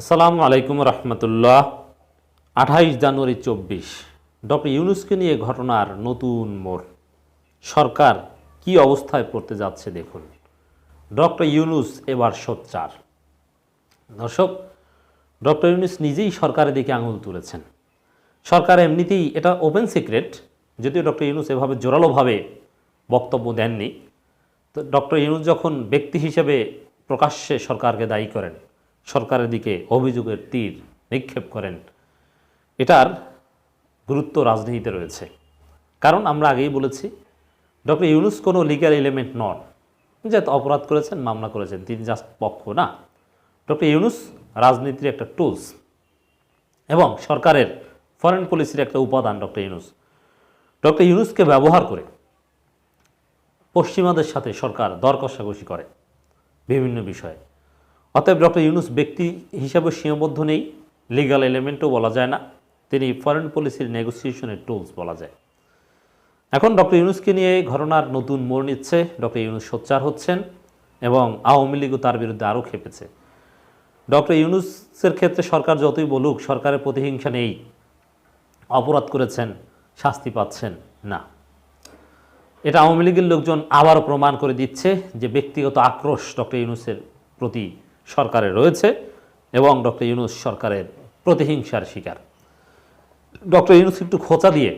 আসসালামু আলাইকুম রহমতুল্লাহ। আঠাইশ জানুয়ারি চব্বিশ। ডক্টর ইউনুসকে নিয়ে ঘটনার নতুন মোড়। সরকার কি অবস্থায় পড়তে যাচ্ছে দেখুন। ডক্টর ইউনুস এবার সোচ্চার। দর্শক, ডক্টর ইউনুস নিজেই সরকারের দিকে আঙুল তুলেছেন। সরকার এমনিতেই এটা ওপেন সিক্রেট, যদিও ডক্টর ইউনুস এভাবে জোরালোভাবে বক্তব্য দেননি। তো ডক্টর ইউনুস যখন ব্যক্তি হিসেবে প্রকাশ্যে সরকারকে দায়ী করেন সরকারের দিকে অভিযোগের তীর নিক্ষেপ করেন। এটার গুরুত্ব রাজনীতিতে রয়েছে। কারণ আমরা আগেই বলেছি, ডক্টর ইউনুস কোনো লিগ্যাল এলিমেন্ট নন। যেহেতু অপরাধ করেছেন, মামলা করেছেন, তিনি জাস্ট পক্ষ না। ডক্টর ইউনুস রাজনীতির একটা টুলস এবং সরকারের ফরেন পলিসির একটা উপাদান ডক্টর ইউনুস। ডক্টর ইউনুসকে ব্যবহার করে পশ্চিমাদের সাথে সরকার দর কষাকষি করে বিভিন্ন বিষয়ে। অতএব ডক্টর ইউনুস ব্যক্তি হিসাবে সীমাবদ্ধ নেই লিগাল এলিমেন্টও বলা যায় না, তিনি ফরেন পলিসির নেগোসিয়েশনের টুলস বলা যায়। এখন ডক্টর ইউনুসকে নিয়ে ঘটনার নতুন মোড় নিচ্ছে, ডক্টর ইউনুস সোচ্চার হচ্ছেন এবং আওয়ামী লীগও তার বিরুদ্ধে আরও খেপেছে। ডক্টর ইউনুসের ক্ষেত্রে সরকার যতই বলুক, সরকারের প্রতিহিংসা নেই, অপরাধ করেছেন, শাস্তি পাচ্ছেন না। এটা আওয়ামী লীগের লোকজন আবারও প্রমাণ করে দিচ্ছে যে ব্যক্তিগত আক্রোশ ডক্টর ইউনুসের প্রতি সরকারের রয়েছে এবং ডক্টর ইউনুস সরকারের প্রতিহিংসার শিকার। ডক্টর ইউনুস একটু খোঁচা দিয়ে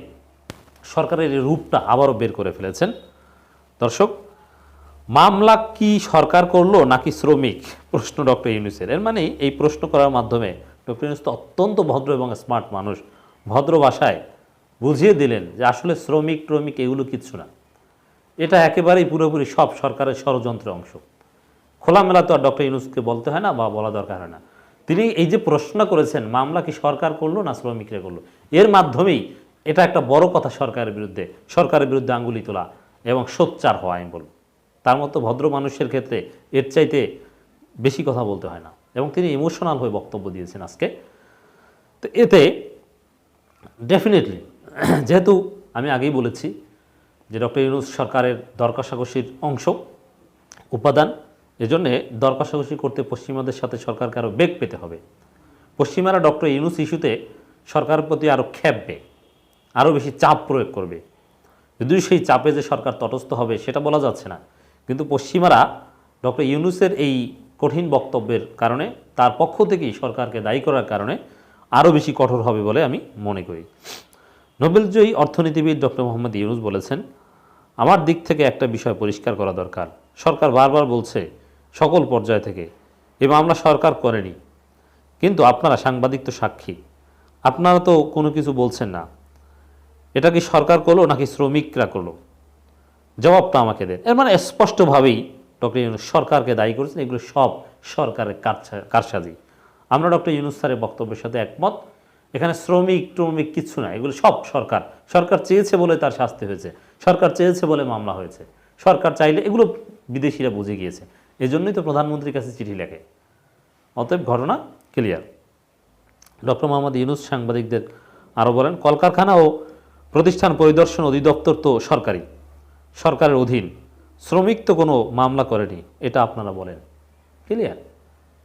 সরকারের এই রূপটা আবারও বের করে ফেলেছেন। দর্শক, মামলা কি সরকার করল নাকি শ্রমিক? প্রশ্ন ডক্টর ইউনুসের। এর মানে এই প্রশ্ন করার মাধ্যমে ডক্টর ইউনুস তো অত্যন্ত ভদ্র এবং স্মার্ট মানুষ। ভদ্র ভাষায় বুঝিয়ে দিলেন যে আসলে শ্রমিক ট্রমিক এগুলো কিচ্ছু না। এটা একেবারেই পুরোপুরি সব সরকারের ষড়যন্ত্রের অংশ। খোলামেলা তো আর ডক্টর ইউনুসকে বলতে হয় না বা বলা দরকার হয় না। তিনি এই যে প্রশ্ন করেছেন, মামলা কি সরকার করল না শ্রমিকরা করল? এর মাধ্যমেই এটা একটা বড় কথা সরকারের বিরুদ্ধে সরকারের বিরুদ্ধে আঙ্গুলি তোলা এবং সোচ্চার হওয়া আমি বলব। তার মতো ভদ্র মানুষের ক্ষেত্রে এর চাইতে বেশি কথা বলতে হয় না। এবং তিনি ইমোশনাল হয়ে বক্তব্য দিয়েছেন আজকে। তো এতে ডেফিনেটলি, যেহেতু আমি আগেই বলেছি যে ডক্টর ইউনুস সরকারের দর কষাকষির অংশ, উপাদান এজন্যে দর কষাকষি করতে পশ্চিমাদের সাথে সরকারকে আরও বেগ পেতে হবে। পশ্চিমারা ডক্টর ইউনুস ইস্যুতে সরকারের প্রতি আরও খেপবে আরও বেশি চাপ প্রয়োগ করবে। যদিও সেই চাপে যে সরকার তটস্থ হবে সেটা বলা যাচ্ছে না, কিন্তু পশ্চিমারা ডক্টর ইউনুসের এই কঠিন বক্তব্যের কারণে, তার পক্ষ থেকেই সরকারকে দায়ী করার কারণে আরও বেশি কঠোর হবে বলে আমি মনে করি। নোবেলজয়ী অর্থনীতিবিদ ডক্টর মোহাম্মদ ইউনুস বলেছেন, আমার দিক থেকে একটা বিষয় পরিষ্কার করা দরকার। সরকার বারবার বলছে সকল পর্যায় থেকে। এ মামলা সরকার করেনি। কিন্তু আপনারা সাংবাদিক তো সাক্ষী। আপনারা তো কোনো কিছু বলছেন না। এটা কি সরকার করল নাকি শ্রমিকরা করল? জবাবটা আমাকে দেন। এর মানে স্পষ্টভাবেই ডক্টর ইউনুস সরকারকে দায়ী করেছেন। এগুলো সব সরকারের কারসা- কারসাজি। আমরা ডক্টর ইউনুস স্যারের বক্তব্যের সাথে একমত। এখানে শ্রমিক ট্রমিক কিচ্ছু না। এগুলো সব সরকার। সরকার চেয়েছে বলে তার শাস্তি হয়েছে। সরকার চেয়েছে বলে মামলা হয়েছে। সরকার চাইলে এগুলো বিদেশিরা বুঝে গিয়েছে। এজন্যই তো প্রধানমন্ত্রীর কাছে চিঠি লেখে। অতএব ঘটনা ক্লিয়ার ডক্টর মোহাম্মদ ইউনুস সাংবাদিকদের আরও বলেন, কলকারখানা ও প্রতিষ্ঠান পরিদর্শন অধিদপ্তর তো সরকারি। সরকারের অধীন। শ্রমিক তো কোনো মামলা করেনি, এটা আপনারা বলেন। ক্লিয়ার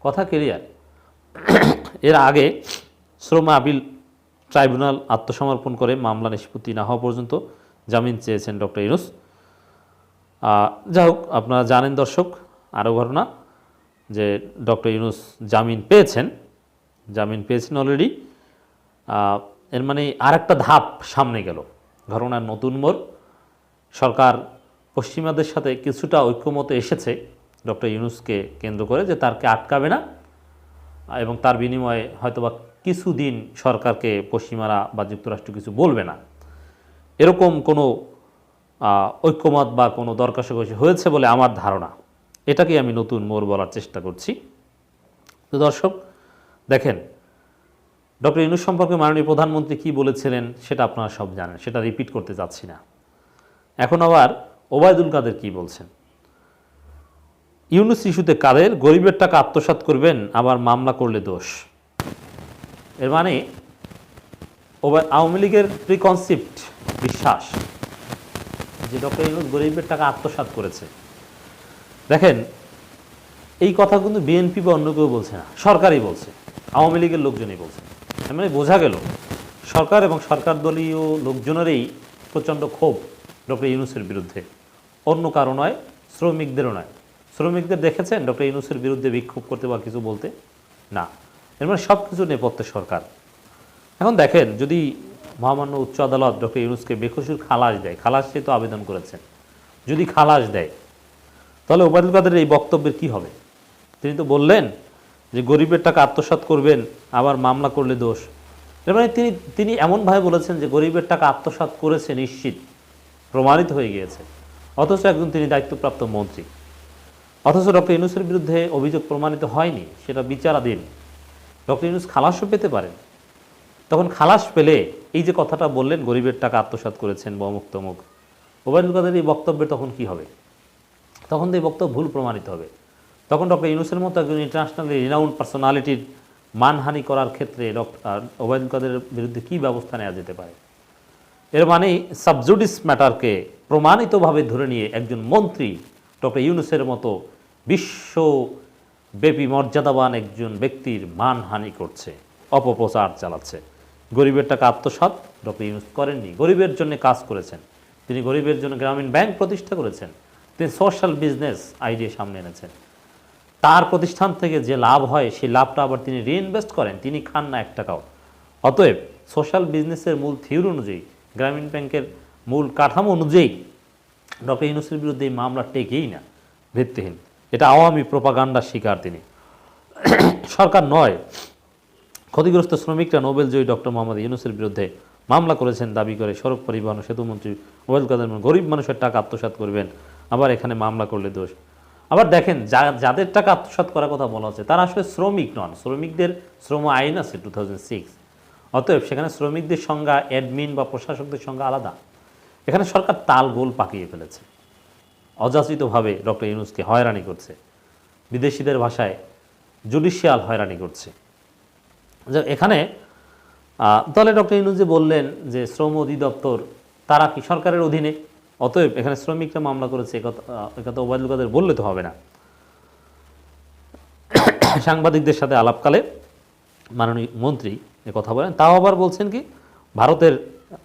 কথা ক্লিয়ার এর আগে শ্রম আপিল ট্রাইব্যুনাল আত্মসমর্পণ করে মামলা নিষ্পত্তি না হওয়া পর্যন্ত জামিন চেয়েছেন ডক্টর ইউনুস। যাই হোক, আপনারা জানেন দর্শক আরও ঘটনা যে ডক্টর ইউনুস জামিন পেয়েছেন জামিন পেয়েছেন অলরেডি এর মানে আর একটা ধাপ সামনে গেল। ঘটনার নতুন মোড়। সরকার পশ্চিমাদের সাথে কিছুটা ঐক্যমতে এসেছে ডক্টর ইউনুসকে কেন্দ্র করে যে তারকে আটকাবে না এবং তার বিনিময়ে হয়তোবা কিছুদিন সরকারকে পশ্চিমারা বা যুক্তরাষ্ট্র কিছু বলবে না। এরকম কোনো ঐক্যমত বা কোনো দরকাশাকষি হয়েছে বলে আমার ধারণা। এটাকে আমি নতুন মোড় বলার চেষ্টা করছি। তো দর্শক, দেখেন, ডক্টর ইউনুস সম্পর্কে মাননীয় প্রধানমন্ত্রী কি বলেছিলেন সেটা আপনারা সব জানেন, সেটা রিপিট করতে চাচ্ছি না। এখন আবার ওবায়দুল কাদের কি বলছেন? ইউনুস ইস্যুতে কাদের? গরিবের টাকা আত্মসাৎ করবেন, আবার মামলা করলে দোষ। এর মানে আওয়ামী লীগের প্রিকনসিপ্ট বিশ্বাস যে ডক্টর ইউনুস গরিবের টাকা আত্মসাৎ করেছে। দেখেন, এই কথা কিন্তু বিএনপি বা অন্য কেউ বলছে না, সরকারই বলছে, আওয়ামী লীগের লোকজনই বলছে। মানে বোঝা গেল, সরকার এবং সরকার দলীয় লোকজনেরই প্রচণ্ড ক্ষোভ ডক্টর ইউনুসের বিরুদ্ধে। অন্য কারও নয়, শ্রমিকদেরও নয়। শ্রমিকদের দেখেছেন ডক্টর ইউনুসের বিরুদ্ধে বিক্ষোভ করতে বা কিছু বলতে? না। এর মানে সব কিছু নেপথ্যে সরকার। এখন দেখেন, যদি মহামান্য উচ্চ আদালত ডক্টর ইউনুসকে বেকসুর খালাস দেয়, খালাস তো আবেদন করেছেন। যদি খালাস দেয় তাহলে ওবায়দুল কাদের এই বক্তব্যের কি হবে? তিনি তো বললেন যে গরিবের টাকা আত্মসাৎ করবেন, আবার মামলা করলে দোষ। এর মানে তিনি তিনি এমনভাবে বলেছেন যে গরিবের টাকা আত্মসাৎ করেছে নিশ্চিত, প্রমাণিত হয়ে গিয়েছে। অথচ একজন তিনি দায়িত্বপ্রাপ্ত মন্ত্রী। অথচ ডক্টর ইউনুসের বিরুদ্ধে অভিযোগ প্রমাণিত হয়নি, সেটা বিচারাধীন। ডক্টর ইউনুস খালাসও পেতে পারেন। তখন খালাস পেলে এই যে কথাটা বললেন, গরিবের টাকা আত্মসাৎ করেছেন বা অমুক তমুক ওবায়দুল কাদের এই বক্তব্যের তখন কি হবে? তখন তো এই বক্তব্য ভুল প্রমাণিত হবে। তখন ডক্টর ইউনুসের মতো একজন ইন্টারন্যাশনালি রিনাউন্ড পার্সোনালিটির মানহানি করার ক্ষেত্রে ডক্টর ওবায়দুল কাদের বিরুদ্ধে কী ব্যবস্থা নেওয়া যেতে পারে? এর মানে সাবজুডিস ম্যাটারকে প্রমাণিতভাবে ধরে নিয়ে একজন মন্ত্রী ডক্টর ইউনুসের মতো বিশ্বব্যাপী মর্যাদাবান একজন ব্যক্তির মানহানি করছে, অপপ্রচার চালাচ্ছে। গরিবের টাকা আত্মসাৎ ডক্টর ইউনুস করেননি। গরিবের জন্য কাজ করেছেন। তিনি গরিবের জন্য গ্রামীণ ব্যাংক প্রতিষ্ঠা করেছেন। তিনি সোশ্যাল বিজনেস আইডিয়া সামনে এনেছেন তার প্রতিষ্ঠান থেকে যে লাভ হয়, সেই লাভটা আবার তিনি রিইনভেস্ট করেন। তিনি খান না এক টাকাও। অতএব সোশ্যাল বিজনেসের মূল থিওরি অনুযায়ী, গ্রামীণ ব্যাংকের মূল কাঠামো অনুযায়ী, ডক্টর ইউনুসের বিরুদ্ধে এই মামলা টেকেই না, ভিত্তিহীন। এটা আওয়ামী প্রপাগান্ডার শিকার তিনি। সরকার নয়, ক্ষতিগ্রস্ত শ্রমিকরা নোবেল জয়ী ডক্টর মোহাম্মদ ইউনুসের বিরুদ্ধে মামলা করেছেন, দাবি করে সড়ক পরিবহন সেতুমন্ত্রী ওবায়দুল কাদের গরিব মানুষের টাকা আত্মসাৎ করবেন। আবার এখানে মামলা করলে দোষ। আবার দেখেন যাদের টাকা আত্মসাৎ করার কথা বলা হচ্ছে, তারা আসলে শ্রমিক নন। শ্রমিকদের শ্রম আইন আছে টু অতএব সেখানে শ্রমিকদের সংজ্ঞা অ্যাডমিন বা প্রশাসকদের সংজ্ঞা আলাদা। এখানে সরকার তাল গোল পাকিয়ে ফেলেছে। অযাচিতভাবে ডক্টর ইউনুসকে হয়রানি করছে। বিদেশিদের ভাষায় জুডিশিয়াল হয়রানি করছে। এখানে তাহলে ডক্টর ইউনুস যে বললেন যে শ্রম অধিদপ্তর, তারা কি সরকারের অধীনে অতএব এখানে শ্রমিকরা মামলা করেছে একথা ওবায়দুল কাদের বললে তো হবে না। সাংবাদিকদের সাথে আলাপকালে মাননীয় মন্ত্রী এ কথা বলেন তাও আবার বলছেন কি ভারতের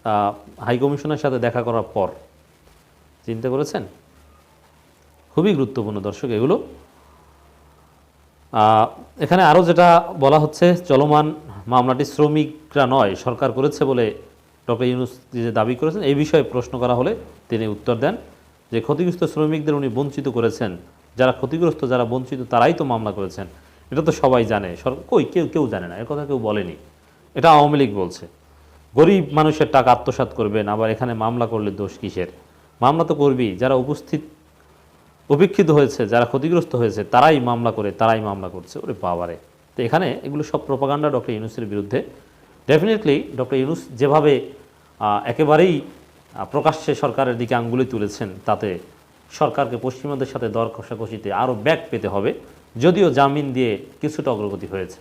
আহ, হাই কমিশনের সাথে দেখা করার পর চিন্তা করেছেন? খুবই গুরুত্বপূর্ণ দর্শক এগুলো। এখানে আরও যেটা বলা হচ্ছে চলমান মামলাটি শ্রমিকরা নয় সরকার করেছে বলে ডক্টর ইউনুস যে দাবি করেছেন, এই বিষয়ে প্রশ্ন করা হলে তিনি উত্তর দেন যে ক্ষতিগ্রস্ত শ্রমিকদের উনি বঞ্চিত করেছেন। যারা ক্ষতিগ্রস্ত, যারা বঞ্চিত, তারাই তো মামলা করেছেন। এটা তো সবাই জানে। কই? কেউ কেউ জানে না। এর কথা কেউ বলেনি। এটা আওয়ামী লীগ বলছে। গরিব মানুষের টাকা আত্মসাৎ করবেন, আবার এখানে মামলা করলে দোষ কিসের? মামলা তো করবি যারা উপস্থিত, উপেক্ষিত হয়েছে, যারা ক্ষতিগ্রস্ত হয়েছে, তারাই মামলা করে, তারাই মামলা করছে। ওরে বাবারে। তো এখানে এগুলো সব প্রপাগান্ডা ডক্টর ইউনুসের বিরুদ্ধে ডেফিনেটলি ডক্টর ইউনুস যেভাবে একেবারেই প্রকাশ্যে সরকারের দিকে আঙ্গুলি তুলেছেন, তাতে সরকারকে পশ্চিমাদের সাথে দর কষাকষিতে আরও ব্যাক পেতে হবে, যদিও জামিন দিয়ে কিছুটা অগ্রগতি হয়েছে।